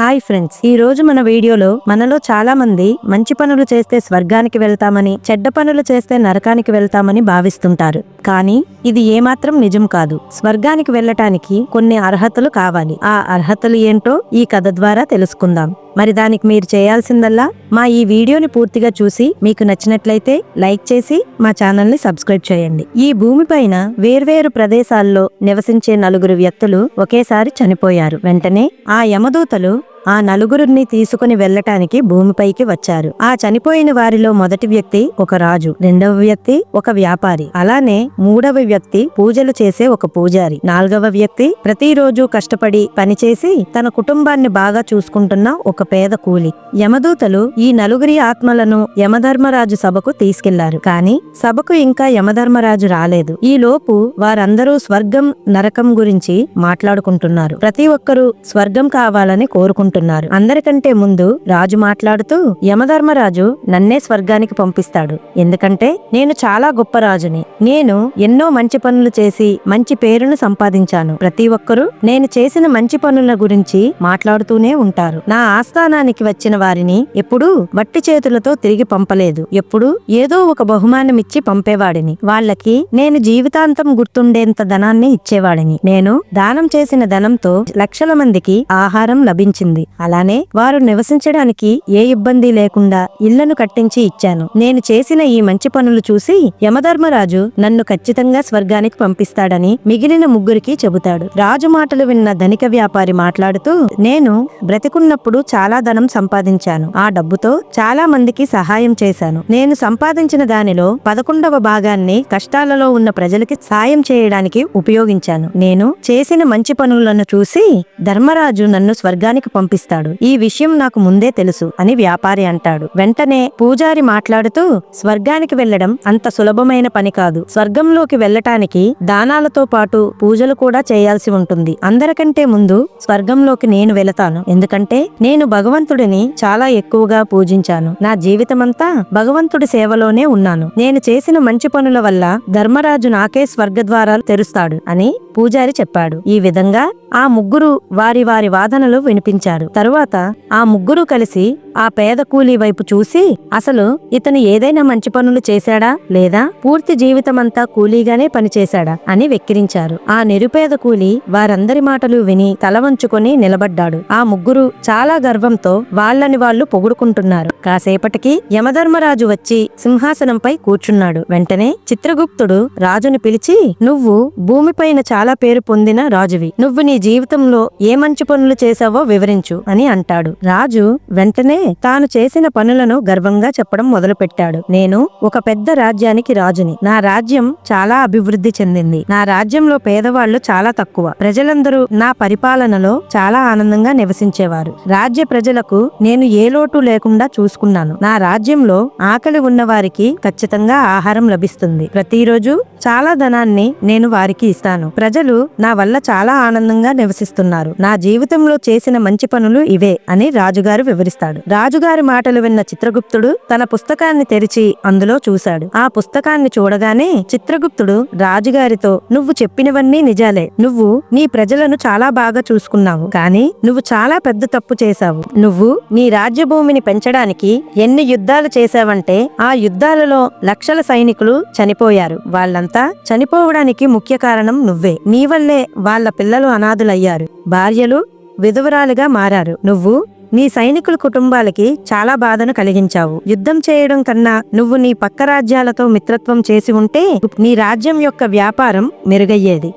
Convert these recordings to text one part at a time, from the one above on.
Hi friends ఈ రోజు మన వీడియోలో మనలో చాలా మంది మంచి పనులు చేస్తే స్వర్గానికి వెళ్తామని చెడ్డ పనులు చేస్తే నరకానికి వెళ్తామని భావిస్తుంటారు. కానీ ఇది ఏమాత్రం నిజం కాదు. స్వర్గానికి వెళ్ళటానికి కొన్ని అర్హతలు కావాలి. ఆ అర్హతలు ఏంటో ఈ కథ ద్వారా తెలుసుకుందాం. మరి దానికి మీరు చేయాల్సిందల్లా మా ఈ వీడియోని పూర్తిగా చూసి మీకు నచ్చినట్లయితే లైక్ చేసి మా ఛానల్ని సబ్స్క్రైబ్ చేయండి. ఈ భూమిపైన వేర్వేరు ప్రదేశాల్లో నివసించే నలుగురు వ్యక్తులు ఒకేసారి చనిపోయారు. వెంటనే ఆ యమదూతలు ఆ నలుగురిని తీసుకుని వెళ్ళటానికి భూమిపైకి వచ్చారు. ఆ చనిపోయిన వారిలో మొదటి వ్యక్తి ఒక రాజు రెండవ వ్యక్తి ఒక వ్యాపారి. అలానే మూడవ వ్యక్తి పూజలు చేసే ఒక పూజారి. నాలుగవ వ్యక్తి ప్రతిరోజు కష్టపడి పనిచేసి తన కుటుంబాన్ని బాగా చూసుకుంటున్న ఒక పేద కూలి. యమదూతలు ఈ నలుగురి ఆత్మలను యమధర్మరాజు సభకు తీసుకెళ్ళారు. కానీ సభకు ఇంకా యమధర్మరాజు రాలేదు. ఈ లోపు వారందరూ స్వర్గం నరకం గురించి మాట్లాడుకుంటున్నారు. ప్రతి ఒక్కరూ స్వర్గం కావాలని కోరుకుంటున్నారు. అందరికంటే ముందు రాజు మాట్లాడుతూ యమధర్మరాజు నన్నే స్వర్గానికి పంపిస్తాడు. ఎందుకంటే నేను చాలా గొప్ప రాజుని. నేను ఎన్నో మంచి పనులు చేసి మంచి పేరును సంపాదించాను. ప్రతి ఒక్కరూ నేను చేసిన మంచి పనుల గురించి మాట్లాడుతూనే ఉంటారు. నా ఆస్థానానికి వచ్చిన వారిని ఎప్పుడూ వట్టి చేతులతో తిరిగి పంపలేదు. ఎప్పుడూ ఏదో ఒక బహుమానం ఇచ్చి పంపేవాడిని. వాళ్ళకి నేను జీవితాంతం గుర్తుండేంత ధనాన్ని ఇచ్చేవాడిని. నేను దానం చేసిన ధనంతో లక్షల మందికి ఆహారం లభించింది. అలానే వారు నివసించడానికి ఏ ఇబ్బంది లేకుండా ఇళ్ళను కట్టించి ఇచ్చాను. నేను చేసిన ఈ మంచి పనులు చూసి యమధర్మరాజు నన్ను ఖచ్చితంగా స్వర్గానికి పంపిస్తాడని మిగిలిన ముగ్గురికి చెబుతాడు. రాజు మాటలు విన్న ధనిక వ్యాపారి మాట్లాడుతూ నేను బ్రతికున్నప్పుడు చాలా ధనం సంపాదించాను. ఆ డబ్బుతో చాలా మందికి సహాయం చేశాను. నేను సంపాదించిన దానిలో పదకొండవ భాగాన్ని కష్టాలలో ఉన్న ప్రజలకి సాయం చేయడానికి ఉపయోగించాను. నేను చేసిన మంచి పనులను చూసి ధర్మరాజు నన్ను స్వర్గానికి పంపిస్తాడు ఈ విషయం నాకు ముందే తెలుసు అని వ్యాపారి అంటాడు. వెంటనే పూజారి మాట్లాడుతూ స్వర్గానికి వెళ్ళడం అంత సులభమైన పని కాదు. స్వర్గంలోకి వెళ్ళటానికి దానాలతో పాటు పూజలు కూడా చేయాల్సి ఉంటుంది. అందరికంటే ముందు స్వర్గంలోకి నేను వెళతాను. ఎందుకంటే నేను భగవంతుడిని చాలా ఎక్కువగా పూజించాను. నా జీవితమంతా భగవంతుడి సేవలోనే ఉన్నాను. నేను చేసిన మంచి పనుల వల్ల ధర్మరాజు నాకే స్వర్గద్వారాలు తెరుస్తాడు అని పూజారి చెప్పాడు. ఈ విధంగా ఆ ముగ్గురు వారి వారి వాదనలు వినిపించారు. తరువాత ఆ ముగ్గురు కలిసి ఆ పేద కూలీ వైపు చూసి అసలు ఇతను ఏదైనా మంచి పనులు చేశాడా లేదా? పూర్తి జీవితమంతా కూలీగానే పనిచేశాడా? అని వెక్కిరించారు. ఆ నిరుపేద కూలీ వారందరి మాటలు విని తల వంచుకొని నిలబడ్డాడు. ఆ ముగ్గురు చాలా గర్వంతో వాళ్ళని వాళ్ళు పొగుడుకుంటున్నారు. కాసేపటికి యమధర్మరాజు వచ్చి సింహాసనంపై కూర్చున్నాడు. వెంటనే చిత్రగుప్తుడు రాజుని పిలిచి నువ్వు భూమిపైన చాలా పేరు పొందిన రాజువి. నువ్వు నీ జీవితంలో ఏ మంచి పనులు చేశావో వివరించు అని అంటాడు. రాజు వెంటనే తాను చేసిన పనులను గర్వంగా చెప్పడం మొదలుపెట్టాడు. నేను ఒక పెద్ద రాజ్యానికి రాజుని. నా రాజ్యం చాలా అభివృద్ధి చెందింది. నా రాజ్యంలో పేదవాళ్ళు చాలా తక్కువ. ప్రజలందరూ నా పరిపాలనలో చాలా ఆనందంగా నివసించేవారు. రాజ్య ప్రజలకు నేను ఏ లోటు లేకుండా చూసుకున్నాను. నా రాజ్యంలో ఆకలి ఉన్న వారికి ఖచ్చితంగా ఆహారం లభిస్తుంది. ప్రతిరోజు చాలా ధనాన్ని నేను వారికి ఇస్తాను. ప్రజలు నా వల్ల చాలా ఆనందంగా నివసిస్తున్నారు. నా జీవితంలో చేసిన మంచి పనులు ఇవే అని రాజుగారు వివరిస్తాడు. రాజుగారి మాటలు విన్న చిత్రగుప్తుడు తన పుస్తకాన్ని తెరిచి అందులో చూశాడు. ఆ పుస్తకాన్ని చూడగానే చిత్రగుప్తుడు రాజుగారితో నువ్వు చెప్పినవన్నీ నిజాలే. నువ్వు నీ ప్రజలను చాలా బాగా చూసుకున్నావు. కానీ నువ్వు చాలా పెద్ద తప్పు చేశావు. నువ్వు నీ రాజ్యభూమిని పెంచడానికి ఎన్ని యుద్ధాలు చేశావంటే ఆ యుద్ధాలలో లక్షల సైనికులు చనిపోయారు. వాళ్ళంతా చనిపోవడానికి ముఖ్య కారణం నువ్వే. నీ వల్లే వాళ్ళ పిల్లలు అనాథులయ్యారు. భార్యలు విధవరాలుగా మారారు. నువ్వు నీ సైనికుల కుటుంబాలకి చాలా బాధను కలిగించావు. యుద్ధం చేయడం కన్నా నువ్వు నీ పక్క రాజ్యాలతో మిత్రత్వం చేసి ఉంటే నీ రాజ్యం యొక్క వ్యాపారం మెరుగయ్యేది.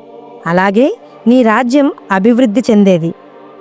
అలాగే నీ రాజ్యం అభివృద్ధి చెందేది.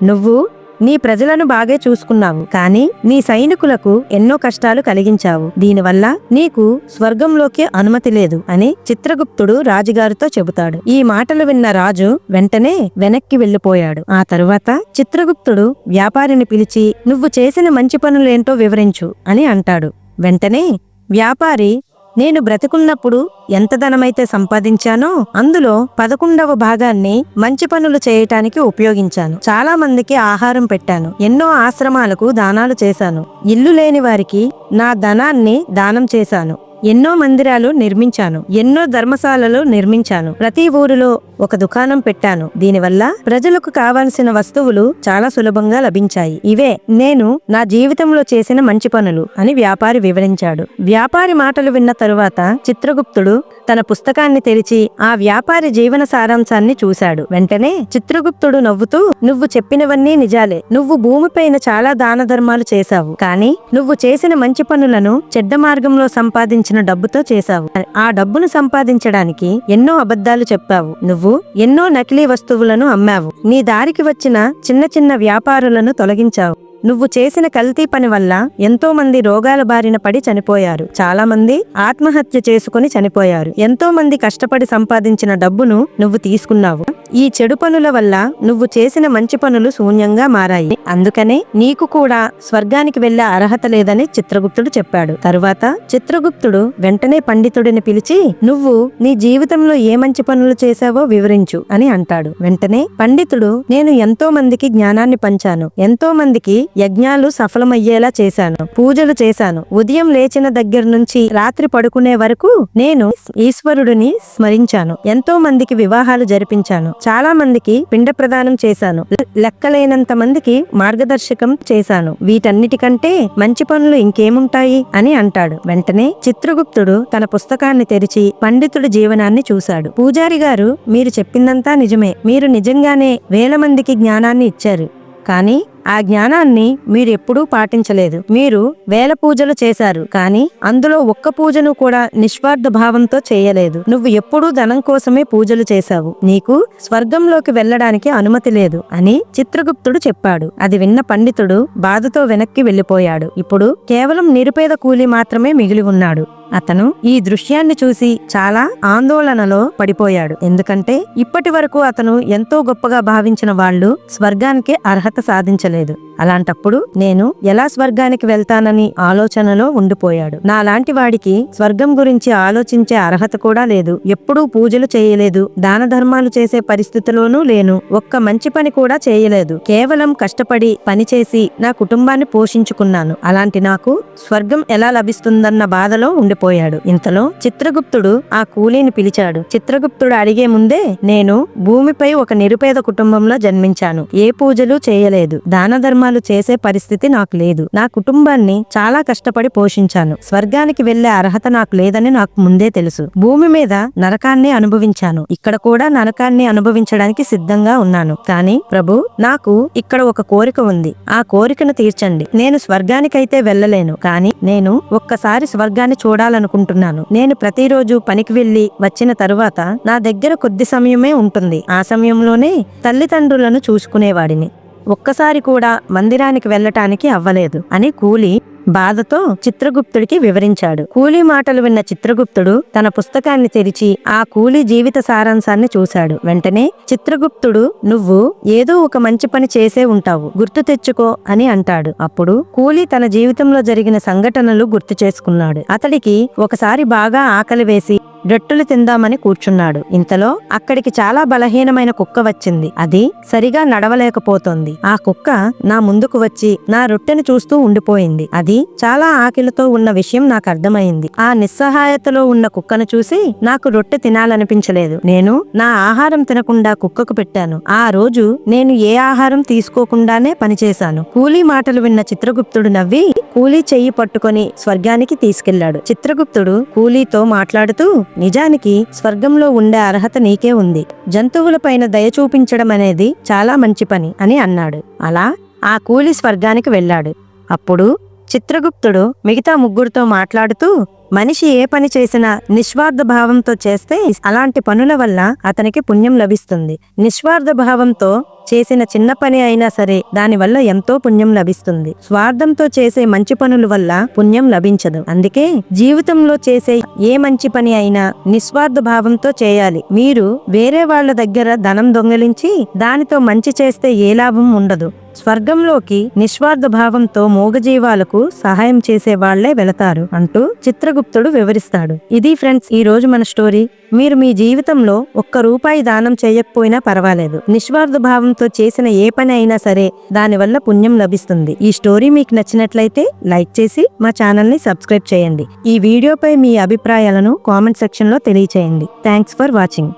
నువ్వు నీ ప్రజలను బాగే చూసుకున్నావు. కానీ నీ సైనికులకు ఎన్నో కష్టాలు కలిగించావు. దీనివల్ల నీకు స్వర్గంలోకి అనుమతి లేదు అని చిత్రగుప్తుడు రాజుగారితో చెబుతాడు. ఈ మాటలు విన్న రాజు వెంటనే వెనక్కి వెళ్ళిపోయాడు ఆ తరువాత చిత్రగుప్తుడు వ్యాపారిని పిలిచి నువ్వు చేసిన మంచి పనులేంటో వివరించు అని అంటాడు. వెంటనే వ్యాపారి నేను బ్రతికున్నప్పుడు ఎంత ధనమైతే సంపాదించానో అందులో పదకొండవ భాగాన్ని మంచి పనులు చేయటానికి ఉపయోగించాను. చాలా మందికి ఆహారం పెట్టాను. ఎన్నో ఆశ్రమాలకు దానాలు చేశాను. ఇల్లు లేని వారికి నా ధనాన్ని దానం చేశాను. ఎన్నో మందిరాలు నిర్మించాను ఎన్నో ధర్మశాలలు నిర్మించాను ప్రతి ఊరిలో ఒక దుకాణం పెట్టాను. దీనివల్ల ప్రజలకు కావాల్సిన వస్తువులు చాలా సులభంగా లభించాయి. ఇవే నేను నా జీవితంలో చేసిన మంచి పనులు అని వ్యాపారి వివరించాడు. వ్యాపారి మాటలు విన్న తరువాత చిత్రగుప్తుడు తన పుస్తకాన్ని తెరిచి ఆ వ్యాపారి జీవన సారాంశాన్ని చూశాడు. వెంటనే చిత్రగుప్తుడు నవ్వుతూ నువ్వు చెప్పినవన్నీ నిజాలే. నువ్వు భూమిపైన చాలా దాన ధర్మాలు చేశావు. కానీ నువ్వు చేసిన మంచి పనులను చెడ్డ మార్గంలో సంపాదించిన డబ్బుతో చేశావు. ఆ డబ్బును సంపాదించడానికి ఎన్నో అబద్ధాలు చెప్పావు. నువ్వు ఎన్నో నకిలీ వస్తువులను అమ్మావు. నీ దారికి వచ్చిన చిన్న చిన్న వ్యాపారులను తొలగించావు. నువ్వు చేసిన కల్తీ పని వల్ల ఎంతో మంది రోగాల బారిన పడి చనిపోయారు. చాలా మంది ఆత్మహత్య చేసుకుని చనిపోయారు. ఎంతో మంది కష్టపడి సంపాదించిన డబ్బును నువ్వు తీసుకున్నావు. ఈ చెడు పనుల వల్ల నువ్వు చేసిన మంచి పనులు శూన్యంగా మారాయి. అందుకనే నీకు కూడా స్వర్గానికి వెళ్ళే అర్హత లేదని చిత్రగుప్తుడు చెప్పాడు. తరువాత చిత్రగుప్తుడు వెంటనే పండితుడిని పిలిచి నువ్వు నీ జీవితంలో ఏ మంచి పనులు చేశావో వివరించు అని అంటాడు. వెంటనే పండితుడు నేను ఎంతో మందికి జ్ఞానాన్ని పంచాను. ఎంతో మందికి యజ్ఞాలు సఫలమయ్యేలా చేశాను. పూజలు చేశాను. ఉదయం లేచిన దగ్గర నుంచి రాత్రి పడుకునే వరకు నేను ఈశ్వరుడిని స్మరించాను. ఎంతో మందికి వివాహాలు జరిపించాను. చాలా మందికి పిండ ప్రదానం చేశాను. లె- లెక్కలేనంత మందికి మార్గదర్శకం చేశాను. వీటన్నిటికంటే మంచి పనులు ఇంకేముంటాయి అని అంటాడు. వెంటనే చిత్రగుప్తుడు తన పుస్తకాన్ని తెరిచి పండితుడి జీవనాన్ని చూశాడు. పూజారి గారు మీరు చెప్పిందంతా నిజమే. మీరు నిజంగానే వేల మందికి జ్ఞానాన్ని ఇచ్చారు. కానీ ఆ జ్ఞానాన్ని మీరెప్పుడూ పాటించలేదు. మీరు వేల పూజలు చేశారు కానీ అందులో ఒక్క పూజను కూడా నిస్వార్థ భావంతో చేయలేదు. నువ్వు ఎప్పుడూ ధనం కోసమే పూజలు చేశావు. నీకు స్వర్గంలోకి వెళ్ళడానికి అనుమతి లేదు అని చిత్రగుప్తుడు చెప్పాడు. అది విన్న పండితుడు బాధతో వెనక్కి వెళ్ళిపోయాడు ఇప్పుడు కేవలం నిరుపేద కూలి మాత్రమే మిగిలి ఉన్నాడు. అతను ఈ దృశ్యాన్ని చూసి చాలా ఆందోళనలో పడిపోయాడు. ఎందుకంటే ఇప్పటి వరకు అతను ఎంతో గొప్పగా భావించిన వాళ్ళు స్వర్గానికి అర్హత సాధించలేదు. అనేది అలాంటప్పుడు నేను ఎలా స్వర్గానికి వెళ్తానని ఆలోచనలో ఉండిపోయాడు. నాలాంటి వాడికి స్వర్గం గురించి ఆలోచించే అర్హత కూడా లేదు. ఎప్పుడూ పూజలు చేయలేదు. దాన ధర్మాలు చేసే పరిస్థితిలోనూ లేను. ఒక్క మంచి పని కూడా చేయలేదు. కేవలం కష్టపడి పనిచేసి నా కుటుంబాన్ని పోషించుకున్నాను. అలాంటి నాకు స్వర్గం ఎలా లభిస్తుందన్న బాధలో ఉండిపోయాడు. ఇంతలో చిత్రగుప్తుడు ఆ కూలీని పిలిచాడు. చిత్రగుప్తుడు అడిగే ముందే నేను భూమిపై ఒక నిరుపేద కుటుంబంలో జన్మించాను. ఏ పూజలు చేయలేదు. దాన ధర్మాలు చేసే పరిస్థితి నాకు లేదు. నా కుటుంబాన్ని చాలా కష్టపడి పోషించాను. స్వర్గానికి వెళ్ళే అర్హత నాకు లేదని నాకు ముందే తెలుసు. భూమి మీద నరకాన్ని అనుభవించాను. ఇక్కడ కూడా నరకాన్ని అనుభవించడానికి సిద్ధంగా ఉన్నాను. కానీ ప్రభు నాకు ఇక్కడ ఒక కోరిక ఉంది. ఆ కోరికను తీర్చండి. నేను స్వర్గానికైతే వెళ్ళలేను. కానీ నేను ఒక్కసారి స్వర్గాన్ని చూడాలనుకుంటున్నాను. నేను ప్రతిరోజు పనికి వెళ్ళి వచ్చిన తరువాత నా దగ్గర కొద్ది సమయమే ఉంటుంది. ఆ సమయంలోనే తల్లిదండ్రులను చూసుకునేవాడిని. ఒక్కసారి కూడా మందిరానికి వెళ్ళటానికి అవ్వలేదు అని కూలి బాధతో చిత్రగుప్తుడికి వివరించాడు. కూలీ మాటలు విన్న చిత్రగుప్తుడు తన పుస్తకాన్ని తెరిచి ఆ కూలీ జీవిత సారాంశాన్ని చూశాడు. వెంటనే చిత్రగుప్తుడు నువ్వు ఏదో ఒక మంచి పని చేసే ఉంటావు గుర్తు తెచ్చుకో అని అంటాడు. అప్పుడు కూలీ తన జీవితంలో జరిగిన సంఘటనలు గుర్తు చేసుకున్నాడు. అతడికి ఒకసారి బాగా ఆకలి వేసి రొట్టెలు తిందామని కూర్చున్నాడు. ఇంతలో అక్కడికి చాలా బలహీనమైన కుక్క వచ్చింది. అది సరిగా నడవలేకపోతోంది. ఆ కుక్క నా ముందుకు వచ్చి నా రొట్టెను చూస్తూ ఉండిపోయింది. అది చాలా ఆకలితో ఉన్న విషయం నాకు అర్థమైంది. ఆ నిస్సహాయతలో ఉన్న కుక్కను చూసి నాకు రొట్టె తినాలనిపించలేదు. నేను నా ఆహారం తినకుండా కుక్కకు పెట్టాను. ఆ రోజు నేను ఏ ఆహారం తీసుకోకుండానే పనిచేశాను కూలీ మాటలు విన్న చిత్రగుప్తుడు నవ్వి కూలీ చెయ్యి పట్టుకొని స్వర్గానికి తీసుకెళ్ళాడు చిత్రగుప్తుడు కూలీతో మాట్లాడుతూ నిజానికి స్వర్గంలో ఉండే అర్హత నీకే ఉంది. జంతువులపైన దయ చూపించడం అనేది చాలా మంచి పని అని అన్నాడు. అలా ఆ కూలి స్వర్గానికి వెళ్ళాడు. అప్పుడు చిత్రగుప్తుడు మిగతా ముగ్గురితో మాట్లాడుతూ మనిషి ఏ పని చేసినా నిస్వార్థ భావంతో చేస్తే అలాంటి పనుల వల్ల అతనికి పుణ్యం లభిస్తుంది. నిస్వార్థ భావంతో చేసిన చిన్న పని అయినా సరే దానివల్ల ఎంతో పుణ్యం లభిస్తుంది. స్వార్థంతో చేసే మంచి పనుల వల్ల పుణ్యం లభించదు. అందుకే జీవితంలో చేసే ఏ మంచి పని అయినా నిస్వార్థ భావంతో చేయాలి. మీరు వేరే వాళ్ళ దగ్గర ధనం దొంగిలించి దానితో మంచి చేస్తే ఏ లాభం ఉండదు. స్వర్గంలోకి నిస్వార్థ భావంతో మూగజీవాలకు సహాయం చేసే వాళ్ళే వెళతారు అంటూ చిత్రగుప్తుడు వివరిస్తాడు. ఇది ఫ్రెండ్స్ ఈ రోజు మన స్టోరీ. మీరు మీ జీవితంలో ఒక్క రూపాయి దానం చేయకపోయినా పర్వాలేదు. నిస్వార్థ భావంతో చేసిన ఏ పని అయినా సరే దానివల్ల పుణ్యం లభిస్తుంది. ఈ స్టోరీ మీకు నచ్చినట్లయితే లైక్ చేసి మా ఛానల్ని సబ్స్క్రైబ్ చేయండి. ఈ వీడియోపై మీ అభిప్రాయాలను కామెంట్ సెక్షన్లో తెలియచేయండి. Thanks for watching.